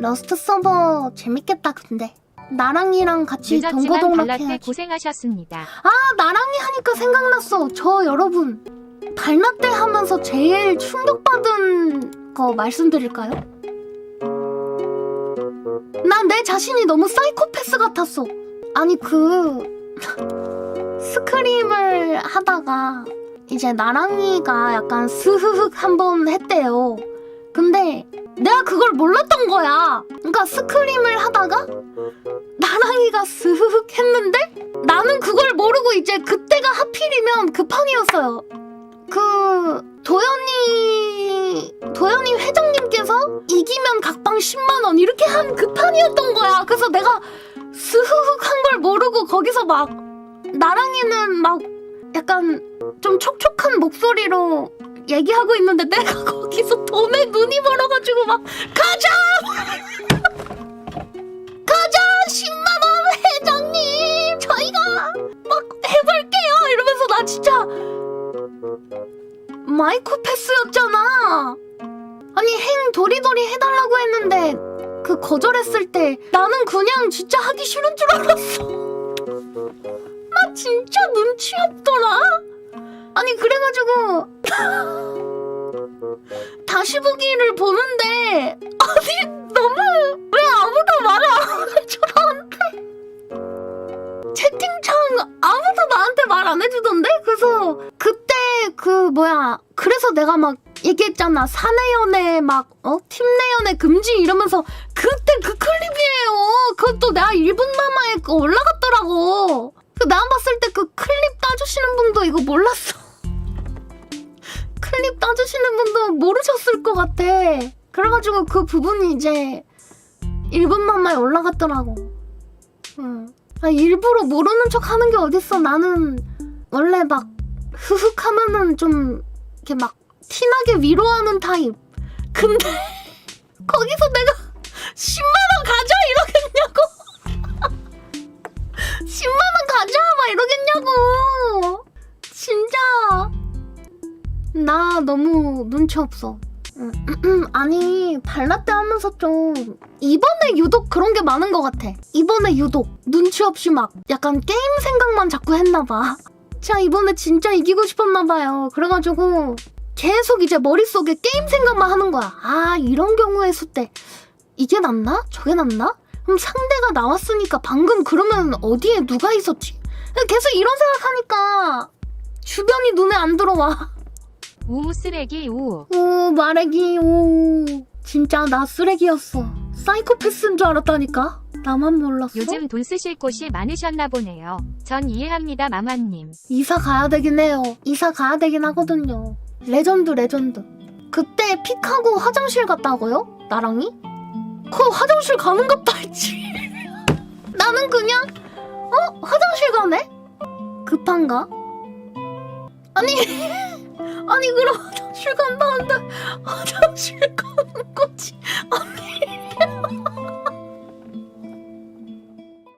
러스트 서버 재밌겠다 근데. 나랑이랑 같이 늦었지만 동고동 락 발라떼 해야지. 고생하셨습니다. 아 나랑이 하니까 생각났어. 저 여러분 발라떼 하면서 제일 충격받은 거 말씀드릴까요? 난 내 자신이 너무 사이코패스 같았어. 아니 그 스크림을 하다가 이제 나랑이가 약간 스흐흑 한번 했대요 근데 내가 그걸 몰랐던 거야 그러니까 스크림을 하다가 나랑이가 스흐흑 했는데 나는 그걸 모르고 이제 그때가 하필이면 그 판이었어요. 그 도현이 도현이 회장님께서 이기면 각방 10만 원 이렇게 한 그 판이었던 거야. 그래서 내가 스흐흑 한 걸 모르고 거기서 막 나랑이는 막 약간 좀 촉촉한 목소리로 얘기하고 있는데 내가 거기서 돈에 눈이 멀어가지고 막 가자! 가자! 10만 원 회장님! 저희가 막 해볼게요! 이러면서 나 진짜 마이코패스였잖아! 아니 행 도리도리 해달라고 했는데 그 거절했을 때 나는 그냥 진짜 하기 싫은 줄 알았어. 나 진짜 눈치 없더라. 아니 그래가지고 다시 보기를 보는데 아니 너무 왜 아무도 말을 안 해줘 나한테 채팅창 아무도 나한테 말 안 해주던데? 그래서 그때 그 뭐야 그래서 내가 막 얘기했잖아. 사내 연애 막어? 팀내 연애 금지 이러면서 그때 그 클립이에요. 그것도 내가 1분 마마에 그 올라갔더라고. 그 나만 봤을 때 그 클립 따주시는 분도 이거 몰랐어 클립 따주시는 분도 모르셨을 것 같아 그래가지고 그 부분이 이제 1분 만 만에 올라갔더라고. 응. 아, 일부러 모르는 척 하는 게 어딨어. 나는 원래 막 흐흑 하면은 좀 이렇게 막 티나게 위로하는 타입. 근데 거기서 내가 10만원 가자 이러겠냐고. 10만원 가자 막 이러겠냐고. 진짜. 나 너무 눈치 없어. 음, 아니 발라떼 하면서 좀 이번에 유독 그런 게 많은 것 같아. 이번에 유독 눈치 없이 막 약간 게임 생각만 자꾸 했나 봐. 자 이번에 진짜 이기고 싶었나 봐요. 그래가지고 계속 이제 머릿속에 게임 생각만 하는 거야. 아 이런 경우의 수 때 이게 낫나? 저게 낫나? 그럼 상대가 나왔으니까 방금 그러면 어디에 누가 있었지? 계속 이런 생각하니까 주변이 눈에 안 들어와. 우우 쓰레기 우우. 오 말해기 오 진짜 나 쓰레기였어 사이코패스인 줄 알았다니까 나만 몰랐어 요즘 돈 쓰실 곳이 많으셨나 보네요. 전 이해합니다, 마마님. 이사 가야 되긴 해요 이사 가야 되긴 하거든요 레전드 레전드 그때 픽하고 화장실 갔다고요? 나랑이? 그 화장실 가는갑다 했지 나는 그냥 어? 화장실 가네? 급한가? 아니 아니 그럼 화장실 간다는데 화장실 가